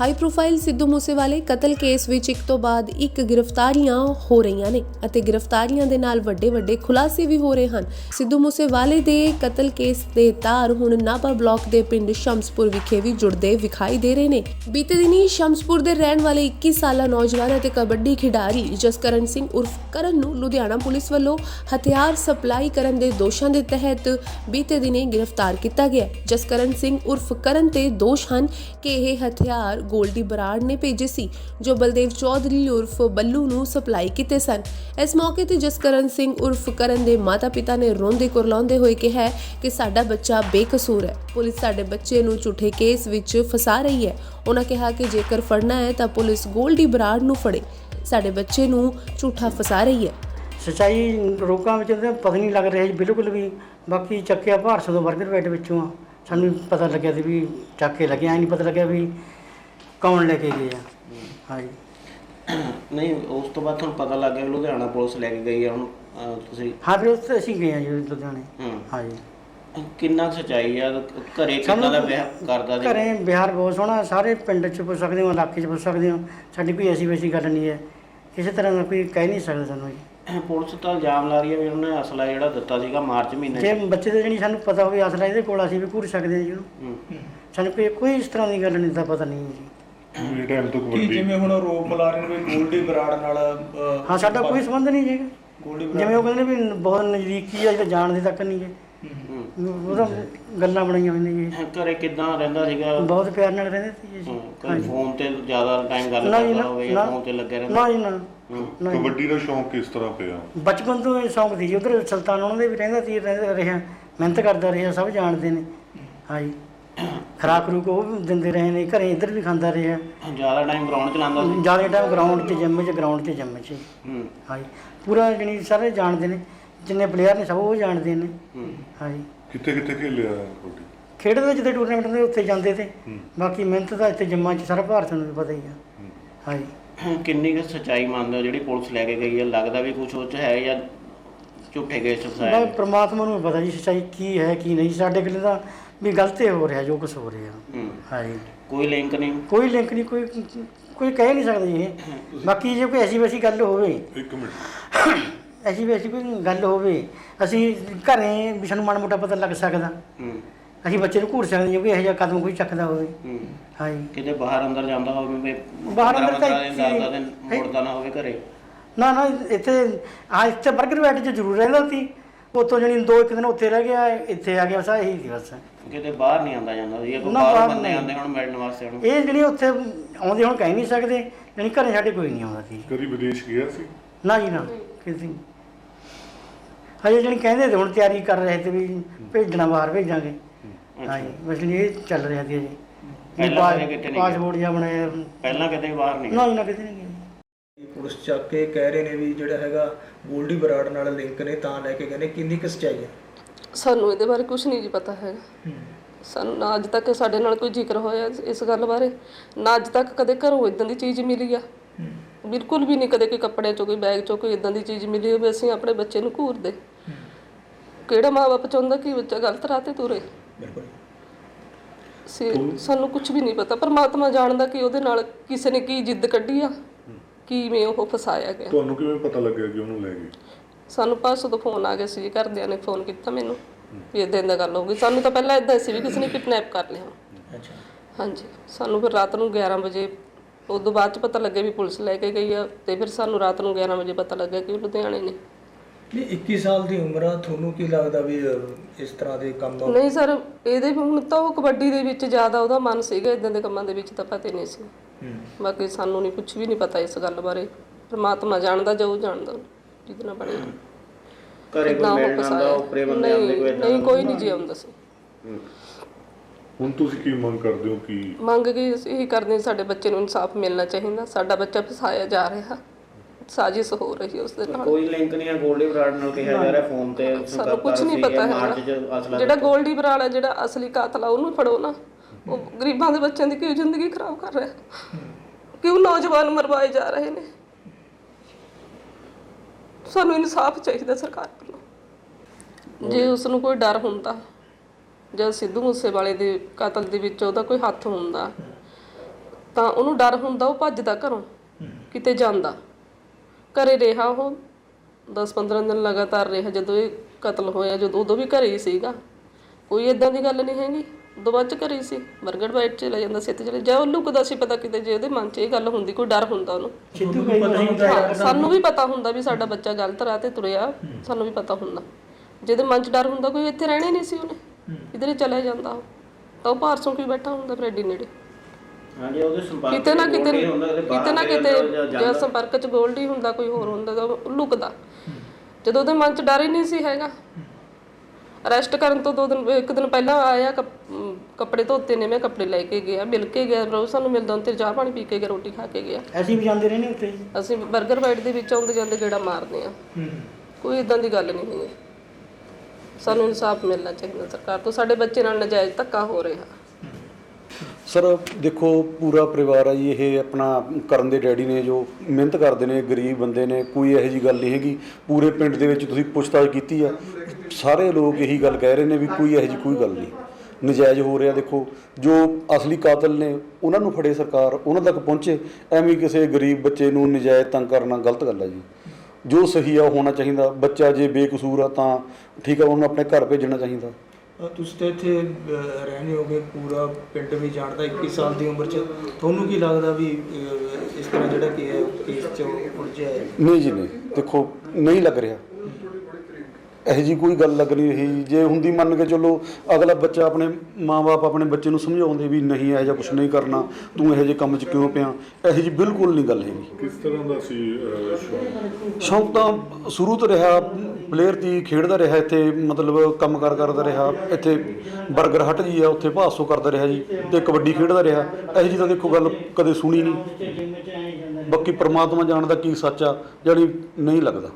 High profile Sidhu ਮੂਸੇਵਾਲੇ ਕਤਲ case ਵਿੱਚ ਇੱਕ ਤੋਂ ਬਾਅਦ ਇੱਕ ਗ੍ਰਿਫਤਾਰੀਆਂ ਹੋ ਰਹੀਆਂ ਨੇ ਅਤੇ ਗ੍ਰਿਫਤਾਰੀਆਂ ਦੇ ਨਾਲ ਵੱਡੇ ਵੱਡੇ ਖੁਲਾਸੇ ਵੀ ਹੋ ਰਹੇ ਹਨ। ਸਿੱਧੂ ਮੂਸੇਵਾਲੇ ਦੇ ਕਤਲ ਕੇਸ ਦੇ ਤਾਰ ਹੁਣ ਨਾਭਾ ਬਲਾਕ ਦੇ ਪਿੰਡ ਸ਼ਮਸਪੁਰ ਵਿਖੇ ਵੀ ਜੁੜਦੇ ਵਿਖਾਈ ਦੇ ਰਹੇ ਨੇ। ਬੀਤੇ ਦਿਨੀ ਸ਼ਮਸਪੁਰ ਦੇ ਰਹਿਣ ਵਾਲੇ 21 ਸਾਲਾ ਨੌਜਵਾਨ ਅਤੇ ਕਬੱਡੀ ਖਿਡਾਰੀ ਜਸਕਰਨ ਸਿੰਘ ਉਰਫ ਕਰਨ ਨੂੰ ਲੁਧਿਆਣਾ ਪੁਲਿਸ ਵੱਲੋਂ ਹਥਿਆਰ ਸਪਲਾਈ ਕਰਨ ਦੇ ਦੋਸ਼ਾਂ ਦੇ ਤਹਿਤ ਬੀਤੇ ਦਿਨੇ ਗ੍ਰਿਫਤਾਰ ਕੀਤਾ ਗਿਆ। ਜਸਕਰਨ ਸਿੰਘ ਉਰਫ ਕਰਨ ਤੇ ਦੋਸ਼ ਹਨ ਕਿ ਇਹ ਹਥਿਆਰ ਗੋਲਡੀ ਬਰਾੜ ਨੇ ਭੇਜੇ ਸੀ, ਜੋ ਬਲਦੇਵ ਚੌਧਰੀ ਉਰਫ ਬੱਲੂ ਨੂੰ ਸਪਲਾਈ ਕੀਤੇ ਸਨ। ਇਸ ਮੌਕੇ ਤੇ ਜਸਕਰਨ ਸਿੰਘ ਉਰਫ ਕਰਨ ਦੇ ਮਾਤਾ-ਪਿਤਾ ਨੇ ਰੋਂਦੇ ਕੁਰਲਾਉਂਦੇ ਹੋਏ ਕਿਹਾ ਕਿ ਸਾਡਾ ਬੱਚਾ ਬੇਕਸੂਰ ਹੈ। ਪੁਲਿਸ ਸਾਡੇ ਬੱਚੇ ਨੂੰ ਝੂਠੇ ਕੇਸ ਵਿੱਚ ਫਸਾ ਰਹੀ ਹੈ। ਉਹਨਾਂ ਕਿਹਾ ਕਿ ਜੇਕਰ ਫੜਨਾ ਹੈ ਤਾਂ ਪੁਲਿਸ ਗੋਲਡੀ ਬਰਾੜ ਨੂੰ ਫੜੇ। ਸਾਡੇ ਬੱਚੇ ਨੂੰ ਝੂਠਾ ਫਸਾ ਰਹੀ ਹੈ। ਸੱਚਾਈ ਰੋਕਾਂ ਵਿੱਚ ਤਾਂ ਪਤਾ ਨਹੀਂ ਲੱਗ ਰਿਹਾ ਜੀ, ਬਿਲਕੁਲ ਵੀ। ਬਾਕੀ ਚੱਕਿਆ ਭਾਰਤ ਤੋਂ ਬਰਗਰ ਬੈਟ ਵਿੱਚੋਂ ਆ। ਸਾਨੂੰ ਪਤਾ ਲੱਗਿਆ ਸੀ ਵੀ ਚੱਕੇ ਲੱਗਿਆ ਨਹੀਂ ਪਤਾ ਲੱਗਿਆ ਵੀ ਕੌਣ ਲੈ ਕੇ ਗਏ ਆ ਹਾਂਜੀ। ਨਹੀਂ ਉਸ ਤੋਂ ਬਾਅਦ ਤੁਹਾਨੂੰ ਪਤਾ ਲੱਗ ਗਿਆ ਵੀ ਲੁਧਿਆਣਾ ਪੁਲਿਸ ਲੈ ਕੇ ਗਈ ਆ ਹੁਣ ਅਹ, ਤੁਸੀਂ। ਹਾਂ ਫਿਰ ਉੱਥੇ ਅਸੀਂ ਗਏ ਆ ਜੀ ਲੁਧਿਆਣੇ। ਹੂੰ। ਹਾਂਜੀ। ਕਿੰਨਾ ਕੁ ਸੱਚਾਈ ਆ? ਘਰੇ ਕਿੰਨਾ ਦਾ ਵਿਆਹ ਕਰਦਾ ਸੀ ਘਰੇ ਬਿਹਾਰ ਬਹੁਤ ਸੋਹਣਾ ਸਾਰੇ ਪਿੰਡ 'ਚ ਪੁੱਛ ਸਕਦੇ ਹੋ ਇਲਾਕੇ 'ਚ ਪੁੱਛ ਸਕਦੇ ਹੋ। ਸਾਡੀ ਕੋਈ ਐਸੀ ਵੈਸੀ ਗੱਲ ਨਹੀਂ ਹੈ। ਕਿਸੇ ਤਰ੍ਹਾਂ ਦਾ ਕੋਈ ਕਹਿ ਨਹੀਂ ਸਕਦਾ ਸਾਨੂੰ ਜੀ। ਪੁਲਿਸ ਤਾਂ ਇਲਜ਼ਾਮ ਲਾ ਰਹੀ ਹੈ ਵੀ ਉਹਨੇ ਅਸਲਾ ਜਿਹੜਾ ਦਿੱਤਾ ਸੀਗਾ ਮਾਰਚ ਮਹੀਨੇ ਜੇ 'ਚ। ਬੱਚੇ ਦੇ ਜਣੀ ਸਾਨੂੰ ਪਤਾ ਹੋਵੇ ਅਸਲਾ ਇਹਦੇ ਕੋਲ ਅਸੀਂ ਵੀ ਘੂਰ ਸਕਦੇ ਹਾਂ ਜੀ ਉਹਨੂੰ। ਹੂੰ। ਸਾਨੂੰ ਕੋਈ ਕੋਈ ਇਸ ਤਰ੍ਹਾਂ ਦੀ ਗੱਲ ਨਹੀਂ ਦਾ ਪਤਾ ਨਹੀਂ ਜੀ। ਇਹ ਟਾਈਮ ਤੋਂ ਕਿ ਕਬੱਡੀ ਜਿਵੇਂ ਹੁਣ ਰੋਪ ਲਾ ਰਹੇ ਨੇ ਵੀ ਗੋਲਡੀ ਬਰਾੜ ਨਾਲ ਅਹ, ਹਾਂ ਸਾਡਾ ਕੋਈ ਸੰਬੰਧ ਨਹੀਂ ਜੀ ਗੋਲਡੀ ਬਰਾੜ ਜਿਵੇਂ ਉਹ ਕਹਿੰਦੇ ਨੇ ਵੀ ਬਹੁਤ ਨਜ਼ਦੀਕੀ ਆ ਜਿਹੜਾ ਜਾਣਦੇ ਤੱਕ ਨਹੀਂ ਜੀ ਹੂੰ। ਉਹਦਾ ਗੱਲਾਂ ਬਣਾਈਆਂ ਹੋਈਆਂ ਨੇ ਜੀ। ਘਰੇ ਕਿਦਾਂ ਰਹਿੰਦਾ ਸੀਗਾ? ਬਹੁਤ ਪਿਆਰ ਨਾਲ ਰਹਿੰਦੇ ਸੀ ਜੀ। ਹੂੰ, ਕੋਈ ਫੋਨ ਤੇ ਜ਼ਿਆਦਾ ਟਾਈਮ ਗੱਲ ਨਾ ਜੀ, ਕਰਦਾ ਨਾ, ਹੋਵੇ ਨਾ। ਜਾਂ ਫੋਨ ਤੇ ਲੱਗਿਆ ਰਹਿੰਦਾ। ਨਾ ਜੀ ਨਾ। ਹੂੰ। ਨਾ ਜੀ। ਕਬੱਡੀ ਦਾ ਸ਼ੌਂਕ ਕਿਸ ਤਰ੍ਹਾਂ ਪਿਆ? ਬਚਪਨ ਤੋਂ ਇਹ ਸ਼ੌਂਕ ਸੀ ਉਧਰ ਸੁਲਤਾਨ ਉਹਨਾਂ ਦੇ ਵੀ ਰਹਿੰਦਾ ਸੀ ਰਹਿੰਦਾ ਰਿਹਾ ਮਿਹਨਤ ਕਰਦਾ ਰਿਹਾ ਸਭ ਜਾਣਦੇ ਨੇ। ਹਾਂਜੀ। ਖਰਾਕ ਰੂਕ ਉਹ ਵੀ ਦਿੰਦੇ ਰਹੇ ਨੇ ਘਰੇ ਇੱਧਰ ਵੀ ਖਾਂਦਾ ਰਿਹਾ। ਜ਼ਿਆਦਾ ਟਾਈਮ ਗਰਾਊਂਡ ਚ ਲਾਉਂਦਾ ਸੀ। ਜ਼ਿਆਦਾ ਟਾਈਮ ਗਰਾਊਂਡ 'ਚ ਜਿੰਮ 'ਚ ਗਰਾਊਂਡ 'ਚ ਜਿੰਮ 'ਚ। ਹੂੰ। ਹਾਂਜੀ। ਪੂਰਾ ਜਣੀ ਸਾਰੇ ਜਾਣਦੇ ਨੇ ਜਿੰਨੇ ਪਲੇਅਰ ਨੇ ਸਭ ਉਹ ਜਾਣਦੇ ਨੇ। ਹੂੰ। ਹਾਂਜੀ। ਕਿੱਥੇ ਕਿੱਥੇ ਖੇਲਿਆ ਕਬੱਡੀ ਖੇਡਦੇ ਜਿੱਥੇ ਟੂਰਨਾਮੈਂਟ ਹੁੰਦੇ ਉੱਥੇ ਜਾਂਦੇ ਤੇ। ਬਾਕੀ ਮਿਹਨਤ ਤਾਂ ਇੱਥੇ ਜੰਮਾਂ 'ਚ ਸਾਰਾ ਭਾਰਤ ਨੂੰ ਵੀ ਪਤਾ ਹੀ ਆ। ਹਾਂਜੀ। ਕਿੰਨੀ ਕੁ ਸੱਚਾਈ ਮੰਨਦੇ ਹੋ ਜਿਹੜੀ ਪੁਲਿਸ ਲੈ ਕੇ ਗਈ ਹੈ ਲੱਗਦਾ ਵੀ ਕੁਝ ਉਹ ਚ ਹੈ ਜਾਂ ਝੂਠੇ ਚ ਫਸਾਇਆ ਬਸ ਪ੍ਰਮਾਤਮਾ ਨੂੰ ਪਤਾ ਜੀ ਸੱਚਾਈ ਕੀ ਹੈ ਕੀ ਨਹੀਂ। ਸਾਡੇ ਕੋਲ ਤਾਂ ਵੀ ਗਲਤ ਹੀ ਹੋ ਰਿਹਾ ਜੋ ਕੁਝ ਹੋ ਰਿਹਾ। ਹੂੰ। ਹਾਂਜੀ। ਕੋਈ ਲਿੰਕ ਨਹੀਂ? ਕੋਈ ਲਿੰਕ ਨਹੀਂ ਕੋਈ ਕੋਈ ਕਹਿ ਨਹੀਂ ਸਕਦਾ ਜੀ। ਇਹ ਬਾਕੀ ਜੇ ਕੋਈ ਐਸੀ ਵੈਸੀ ਗੱਲ ਹੋਵੇ। ਇੱਕ ਮਿੰਟ। ਐਸੀ ਵੈਸੀ ਕੋਈ ਗੱਲ ਹੋਵੇ ਅਸੀਂ ਘਰੇ ਵੀ ਸਾਨੂੰ ਮਾੜਾ ਮੋਟਾ ਪਤਾ ਲੱਗ ਸਕਦਾ। ਹੂੰ। ਅਸੀਂ ਬੱਚੇ ਨੂੰ ਘੂਰ ਸਕਦੇ ਜੇ ਕੋਈ ਇਹੋ ਜਿਹਾ ਕਦਮ ਕੋਈ ਚੱਕਦਾ ਹੋਵੇ। ਹਾਂਜੀ। ਕਿਤੇ ਬਾਹਰ ਅੰਦਰ ਜਾਂਦਾ ਹੋਵੇ ਬਾਹਰ ਅੰਦਰ ਤਾਂ ਇੱਥੇ- ਮੁੜਦਾ ਨਾ ਹੋਵੇ ਘਰੇ। ਨਾ ਨਾ ਇੱਥੇ ਆ ਇੱਥੇ ਬਰਗਰ ਬੈਟ 'ਚ ਜ਼ਰੂਰ ਰਹਿੰਦਾ ਸੀ। ਉੱਥੋਂ ਜਣੀ ਦੋ ਇੱਕ ਦਿਨ ਉੱਥੇ ਰਹਿ ਗਿਆ ਇੱਥੇ ਆ ਗਿਆ ਬਸ ਇਹੀ ਸੀ ਬਸ। ਕਿਤੇ ਬਾਹਰ ਨਹੀਂ ਆਉਂਦਾ ਜਾਂਦਾ ਸੀ ਕੋਈ ਨਾ, ਬਾਹਰ ਬਾਹਰ ਬੰਦੇ ਨਹੀਂ। ਆਉਂਦੇ ਹੁਣ ਮਿਲਣ ਵਾਸਤੇ ਹੁਣ। ਇਹ ਜਿਹੜੀ ਉੱਥੇ ਆਉਂਦੇ ਹੁਣ ਕਹਿ ਨਹੀਂ ਸਕਦੇ ਜਣੀ ਘਰੇ ਸਾਡੇ ਕੋਈ ਨਹੀਂ ਆਉਂਦਾ ਸੀ। ਕਦੀ ਵਿਦੇਸ਼ ਗਿਆ ਸੀ? ਨਾ ਜੀ ਨਾ ਕਿਸੇ ਹਜੇ ਜਣੀ ਕਹਿੰਦੇ ਤੇ ਹੁਣ ਤਿਆਰੀ ਕਰ ਰਹੇ ਤੇ ਵੀ ਭੇਜਣਾ ਬਾਹਰ ਭੇਜਾਂਗੇ। ਹਾਂਜੀ ਬਸ ਜੀ ਇਹ ਚੱਲ ਰਿਹਾ ਸੀ ਜੀ ਪਹਿਲਾਂ ਕਦੇ ਕਿਤੇ ਨਹੀਂ ਗਿਆ? ਪਾਸਪੋਰਟ ਜਿਹਾ ਬਣਾਇਆ ਪਹਿਲਾਂ ਕਿਤੇ ਬਾਹਰ ਨਹੀਂ ਨਾ ਜੀ ਨਾ ਕਿਤੇ ਨਹੀਂ ਗਿਆ ਪੁਲਿਸ ਚੱਕ ਕੇ ਕਹਿ ਰਹੇ ਨੇ ਵੀ ਜਿਹੜਾ ਹੈਗਾ ਗੋਲਡੀ ਬਰਾੜ ਨਾਲ ਲਿੰਕ ਨੇ ਤਾਂ ਲੈ ਕੇ ਕਹਿੰਦੇ ਕਿੰਨੀ ਕੁ ਸੱਚਾਈ ਹੈ? ਸਾਨੂੰ ਇਹਦੇ ਬਾਰੇ ਕੁਝ ਨਹੀਂ ਜੀ ਪਤਾ ਹੈਗਾ। ਸਾਨੂੰ ਨਾ ਅੱਜ ਤੱਕ ਸਾਡੇ ਨਾਲ ਕੋਈ ਜ਼ਿਕਰ ਹੋਇਆ ਇਸ- ਗੱਲ ਬਾਰੇ। ਨਾ ਅੱਜ ਤੱਕ ਕਦੇ ਘਰੋਂ ਇਦਾਂ ਦੀ ਚੀਜ਼ ਮਿਲੀ ਆ। ਬਿਲਕੁਲ ਵੀ ਨਹੀਂ ਕਦੇ ਕੋਈ ਕੱਪੜੇ ਚੋਂ ਕੋਈ ਬੈਗ ਚੋਂ ਕੋਈ ਇਦਾਂ ਦੀ ਚੀਜ਼ ਮਿਲੀ ਹੋਵੇ ਅਸੀਂ ਆਪਣੇ ਬੱਚੇ ਨੂੰ ਘੂਰਦੇ। ਕਿਹੜਾ ਮਾਪੇ ਚਾਹੁੰਦਾ ਕਿ ਬੱਚਾ ਗਲਤ ਰਾਹ ਤੇ ਤੁਰੇ? ਬਿਲਕੁਲ। ਸਾਨੂੰ ਕੁਝ ਵੀ ਨਹੀਂ ਪਤਾ। ਪਰਮਾਤਮਾ ਜਾਣਦਾ ਕਿ ਉਹਦੇ ਨਾਲ ਕਿਸੇ ਨੇ ਕੀ ਜਿੱਦ ਕੱਢੀ ਆ। ਕਿਵੇਂ ਉਹ ਫਸਾਇਆ ਗਿਆ। ਤੁਹਾਨੂੰ ਕਿਵੇਂ ਪਤਾ ਲੱਗਿਆ ਕਿ ਉਹਨੂੰ ਲੈ ਗਏ? ਸਾਨੂੰ ਪਾਸੋਂ ਤੋਂ ਫੋਨ ਆ ਗਿਆ ਸੀ ਜੀ, ਘਰਦਿਆਂ ਨੇ ਫੋਨ ਕੀਤਾ ਮੈਨੂੰ ਵੀ ਇਦਾਂ ਦਾ ਗੱਲ ਹੋ ਗਈ। ਸਾਨੂੰ ਤਾਂ ਪਹਿਲਾਂ ਇਦਾਂ ਸੀ ਵੀ ਕਿਸੇ ਨੇ ਕਿਡਨੈਪ ਕਰ ਲਿਆ। ਅੱਛਾ। ਹਾਂਜੀ ਸਾਨੂੰ ਫਿਰ ਰਾਤ ਨੂੰ 11 ਵਜੇ ਉਦੋਂ ਬਾਅਦ ਚ ਪਤਾ ਲੱਗਿਆ ਵੀ ਪੁਲਿਸ ਲੈ ਕੇ ਗਈ ਆ ਤੇ ਫਿਰ ਸਾਨੂੰ ਰਾਤ ਨੂੰ 11 ਵਜੇ ਪਤਾ ਲੱਗਿਆ ਕਿ ਉਹ ਲੁਧਿਆਣੇ ਨੇ। ਨਹੀਂ 21 ਸਾਲ ਦੀ ਉਮਰ ਆ ਤੁਹਾਨੂੰ ਕੀ ਲੱਗਦਾ ਵੀ ਅਹ, ਇਸ ਤਰ੍ਹਾਂ ਦੇ ਕੰਮ ਨਹੀਂ ਸਰ ਇਹਦੇ ਹੁਣ ਤਾਂ ਉਹ ਕਬੱਡੀ ਦੇ ਵਿੱਚ ਜ਼ਿਆਦਾ ਉਹਦਾ ਮਨ ਸੀਗਾ ਇਦਾਂ ਦੇ ਕੰਮਾਂ ਦੇ ਵਿੱਚ ਤਾਂ ਪਤਾ ਹੀ ਨਹੀਂ ਸੀ। ਹੂੰ। ਬਾਕੀ ਸਾਨੂੰ ਨਹੀਂ ਕੁਝ ਵੀ ਨਹੀਂ ਪਤਾ ਇਸ ਗੱਲ ਬਾਰੇ। ਪਰਮਾਤਮਾ ਜਾਣਦਾ ਜੋ ਜਾਣਦਾ ਜਿਹਦੇ ਨਾਲ ਬਣਿਆ ਘਰੇ ਕੋਈ ਉਹ ਮਿਲਣ ਆਉਂਦਾ। ਉਪਰੇ ਬੰਦੇ ਆਉਂਦੇ ਕੋਈ ਨਹੀਂ ਏਦਾਂ ਨਹੀਂ ਕੋਈ ਨਹੀਂ ਜੀ ਆਉਂਦਾ ਸੀ। ਹੁਣ ਤੁਸੀਂ ਕੀ ਮੰਗ ਕਰਦੇ ਹੋ ਕਿ? ਮੰਗ ਕੇ ਅਸੀਂ ਇਹੀ ਕਰਦੇ ਹਾਂ ਸਾਡੇ ਬੱਚੇ ਨੂੰ ਇਨਸਾਫ ਮਿਲਣਾ ਚਾਹੀਦਾ। ਸਾਡਾ ਬੱਚਾ ਫਸਾਇਆ ਜਾ ਰਿਹਾ। ਸਾਜ਼ਿਸ਼ ਹੋ ਰਹੀ ਹੈ ਉਸ ਦੇ ਨਾਲ। ਕੋਈ ਲਿੰਕ ਨਹੀਂ ਹੈ ਗੋਲਡੀ ਬਰਾੜ ਨਾਲ ਕਿਹਾ ਜਾ ਰਿਹਾ ਫੋਨ ਤੇ। ਸਾਨੂੰ ਕੁਝ ਨਹੀਂ ਪਤਾ ਹੈ ਜਿਹੜਾ ਗੋਲਡੀ ਬਰਾੜ ਹੈ ਜਿਹੜਾ ਅਸਲੀ ਕਾਤਲ ਆ ਉਹਨੂੰ ਫੜੋ ਨਾ। ਉਹ ਗਰੀਬਾਂ ਦੇ ਬੱਚਿਆਂ ਦੀ ਕਿਉਂ ਜ਼ਿੰਦਗੀ ਖਰਾਬ ਕਰ ਰਿਹਾ? ਕਿਉਂ ਨੌਜਵਾਨ ਮਰਵਾਏ ਜਾ ਰਹੇ ਨੇ? ਸਾਨੂੰ ਇਨਸਾਫ ਚਾਹੀਦਾ ਸਰਕਾਰ ਵੱਲੋਂ। ਜੇ ਉਸ ਨੂੰ ਕੋਈ ਡਰ ਹੁੰਦਾ ਜਦ ਸਿੱਧੂ ਮੂਸੇਵਾਲੇ ਦੇ ਕਤਲ ਦੇ ਵਿੱਚ ਉਹਦਾ ਕੋਈ ਹੱਥ ਹੁੰਦਾ ਤਾਂ ਉਹਨੂੰ ਡਰ ਹੁੰਦਾ ਉਹ ਭੱਜਦਾ ਘਰੋਂ ਕਿਤੇ ਜਾਂਦਾ। ਘਰੇ ਰਿਹਾ ਉਹ। 10-15 ਦਿਨ ਲਗਾਤਾਰ ਰਿਹਾ ਜਦੋਂ ਇਹ ਕਤਲ ਹੋਇਆ ਜਦੋਂ ਉਦੋਂ ਵੀ ਘਰੇ ਹੀ ਸੀਗਾ। ਕੋਈ ਇਦਾਂ ਦੀ ਗੱਲ ਨਹੀਂ ਹੈਗੀ। ਉਦੋਂ ਬਾਅਦ ਚ ਘਰੇ ਹੀ ਸੀ। ਬਰਗਰ ਬਾਈਟ ਚਲਾ ਜਾਂਦਾ ਸੀ ਤੇ ਚਲੇ। ਜਾ ਉਹ ਲੁਕਦਾ ਸੀ ਪਤਾ ਕਿਤੇ ਜੇ ਉਹਦੇ ਮਨ 'ਚ ਇਹ ਗੱਲ ਹੁੰਦੀ ਕੋਈ ਡਰ ਹੁੰਦਾ ਉਹਨੂੰ। ਸਿੱਧੂ ਕਈ ਵਾਰੀ ਹਾਂ, ਸਾਨੂੰ ਵੀ ਪਤਾ ਹੁੰਦਾ ਵੀ ਸਾਡਾ ਬੱਚਾ ਗਲਤ ਰਾਹ ਤੇ ਤੁਰਿਆ। ਸਾਨੂੰ ਵੀ ਪਤਾ ਹੁੰਦਾ। ਜਿਹਦੇ ਮਨ 'ਚ ਡਰ ਹੁੰਦਾ ਕੋਈ ਇੱਥੇ ਰਹਿਣਾ ਹੀ ਨਹੀਂ ਸੀ ਉਹਨੇ। ਇਧਰੇ ਚਲੇ ਜਾਂਦਾ ਉਹ। ਤਾਂ ਉਹ ਭਾਰਸੋਂ ਕੀ ਬੈਠਾ ਹੁੰਦਾ ਫਰੈਡੀ ਨੇੜੇ। ਹਾਂਜੀ ਉਹਦੇ ਸੰਪਰਕ ਕਿਤੇ ਨਾ ਕਿਤੇ ਕਿਤੇ ਨਾ ਕਿਤੇ ਜਾਂ। ਸੰਪਰਕ 'ਚ ਗੋਲਡੀ ਹੁੰਦਾ ਕੋਈ ਹੋਰ ਹੁੰਦਾ ਤਾਂ ਉਹ ਲੁਕਦਾ। ਜਦੋਂ ਉਹਦੇ ਮਨ 'ਚ ਡਰ ਹੀ ਨਹੀਂ ਸੀ ਹੈਗਾ। ਅਰੈਸਟ ਕਰਨ ਤੋਂ ਦੋ ਦਿਨ ਇੱਕ ਦਿਨ ਪਹਿਲਾਂ ਆਇਆ ਕੱਪੜੇ ਧੋਤੇ ਨੇ ਮੈਂ ਕੱਪੜੇ ਲੈ ਕੇ ਗਿਆ ਮਿਲ ਕੇ ਗਿਆ ਰੋਜ਼ ਸਾਨੂੰ ਮਿਲਦਾ ਤੇ ਚਾਹ ਪਾਣੀ ਪੀ ਕੇ ਗਿਆ ਰੋਟੀ ਖਾ ਕੇ ਗਿਆ। ਅਸੀਂ ਵੀ ਜਾਂਦੇ ਰਹੇ ਨੇ ਉੱਥੇ ਅਸੀਂ 버ਗਰ ਬਾਈਟ ਦੇ ਵਿੱਚ ਆਉਂਦੇ ਜਾਂਦੇ ਗੇੜਾ ਮਾਰਦੇ ਆ ਕੋਈ ਇਦਾਂ ਦੀ ਗੱਲ ਨਹੀਂ ਹੈਗੀ। ਸਾਨੂੰ ਇਨਸਾਫ ਮਿਲਣਾ ਚਾਹੀਦਾ ਸਰਕਾਰ ਤੋਂ। ਸਾਡੇ ਬੱਚੇ ਨਾਲ ਨਜਾਇਜ਼ ਧੱਕਾ ਹੋ ਰਿਹਾ। ਸਰ, ਦੇਖੋ, ਪੂਰਾ ਪਰਿਵਾਰ ਆ ਜੀ, ਇਹ ਆਪਣਾ ਕਰਨ ਦੇ ਡੈਡੀ ਨੇ ਜੋ ਮਿਹਨਤ ਕਰਦੇ ਨੇ, ਗਰੀਬ ਬੰਦੇ ਨੇ, ਕੋਈ ਇਹੋ ਜੀ ਗੱਲ ਨਹੀਂ ਹੈਗੀ। ਪੂਰੇ ਪਿੰਡ ਦੇ ਵਿੱਚ ਤੁਸੀਂ ਪੁੱਛਤਾਛ ਕੀਤੀ ਆ। ਸਾਰੇ ਲੋਕ ਇਹੀ ਗੱਲ ਕਹਿ ਰਹੇ ਨੇ ਵੀ ਕੋਈ ਇਹੋ ਜੀ ਕੋਈ ਗੱਲ ਨਹੀਂ। ਨਜਾਇਜ਼ ਹੋ ਰਿਹਾ, ਦੇਖੋ, ਜੋ ਅਸਲੀ ਕਾਤਲ ਨੇ, ਉਹਨਾਂ ਨੂੰ ਫੜੇ ਸਰਕਾਰ, ਉਹਨਾਂ ਤੱਕ ਪਹੁੰਚੇ। ਐਵੇਂ ਕਿਸੇ ਗਰੀਬ ਬੱਚੇ ਨੂੰ ਨਜਾਇਜ਼ ਤੰਗ ਕਰਨਾ ਗਲਤ ਗੱਲ ਹੈ ਜੀ। ਜੋ ਸਹੀ ਆ, ਉਹ ਹੋਣਾ ਚਾਹੀਦਾ। ਬੱਚਾ ਜੇ ਬੇਕਸੂਰ ਆ, ਤਾਂ ਠੀਕ ਆ, ਉਹਨੂੰ ਆਪਣੇ ਘਰ ਭੇਜਣਾ ਚਾਹੀਦਾ। ਤੁਸੀਂ ਤਾਂ ਇੱਥੇ ਅ, ਰਹਿੰਦੇ ਹੋਗੇ ਪੂਰਾ ਪਿੰਡ ਵੀ ਜਾਣਦਾ 21 ਸਾਲ ਦੀ ਉਮਰ 'ਚ। ਤੁਹਾਨੂੰ ਕੀ ਲੱਗਦਾ ਵੀ ਅ, ਇਸ ਤਰ੍ਹਾਂ ਜਿਹੜਾ ਕੀ ਹੈ ਕੇਸ 'ਚ ਉਲਝਿਆ ਹੈ? ਨਹੀਂ ਜੀ ਨਹੀਂ। ਦੇਖੋ ਨਹੀਂ ਲੱਗ ਰਿਹਾ। ਇਹੋ ਜੀ ਕੋਈ ਗੱਲ ਲੱਗ ਨਹੀਂ ਰਹੀ ਜੇ ਹੁੰਦੀ ਮੰਨ ਕੇ ਚੱਲੋ ਅਗਲਾ ਬੱਚਾ ਆਪਣੇ ਮਾਪੇ ਆਪਣੇ ਬੱਚੇ ਨੂੰ ਸਮਝਾਉਂਦੇ ਵੀ ਨਹੀਂ ਇਹੋ ਜਿਹਾ ਕੁਝ ਨਹੀਂ ਕਰਨਾ ਤੂੰ ਇਹੋ ਜਿਹੇ ਕੰਮ 'ਚ ਕਿਉਂ ਪਿਆ? ਇਹੋ ਜੀ ਬਿਲਕੁਲ ਨਹੀਂ ਗੱਲ ਹੈਗੀ। ਕਿਸ ਤਰ੍ਹਾਂ ਦਾ ਸੀ ਅਹ, ਸ਼ੌਕ? ਸ਼ੌਂਕ ਤਾਂ ਸ਼ੁਰੂ ਤੋਂ ਰਿਹਾ ਪਲੇਅਰ ਦੀ ਖੇਡਦਾ ਰਿਹਾ ਇੱਥੇ ਮਤਲਬ ਕੰਮ ਕਾਰ ਕਰਦਾ ਰਿਹਾ ਇੱਥੇ 버ਗਰ ਹਟ ਜੀ ਆ ਉੱਥੇ ਭਾਸੋ ਕਰਦਾ ਰਿਹਾ ਜੀ ਤੇ ਕਬੱਡੀ ਖੇਡਦਾ ਰਿਹਾ। ਇਹੋ ਜੀ ਤਾਂ ਦੇਖੋ ਗੱਲ ਕਦੇ ਸੁਣੀ ਨਹੀਂ। ਬਾਕੀ ਪ੍ਰਮਾਤਮਾ ਜਾਣਦਾ ਕੀ ਸੱਚ ਆ ਜਾਣੀ ਨਹੀਂ ਲੱਗਦਾ।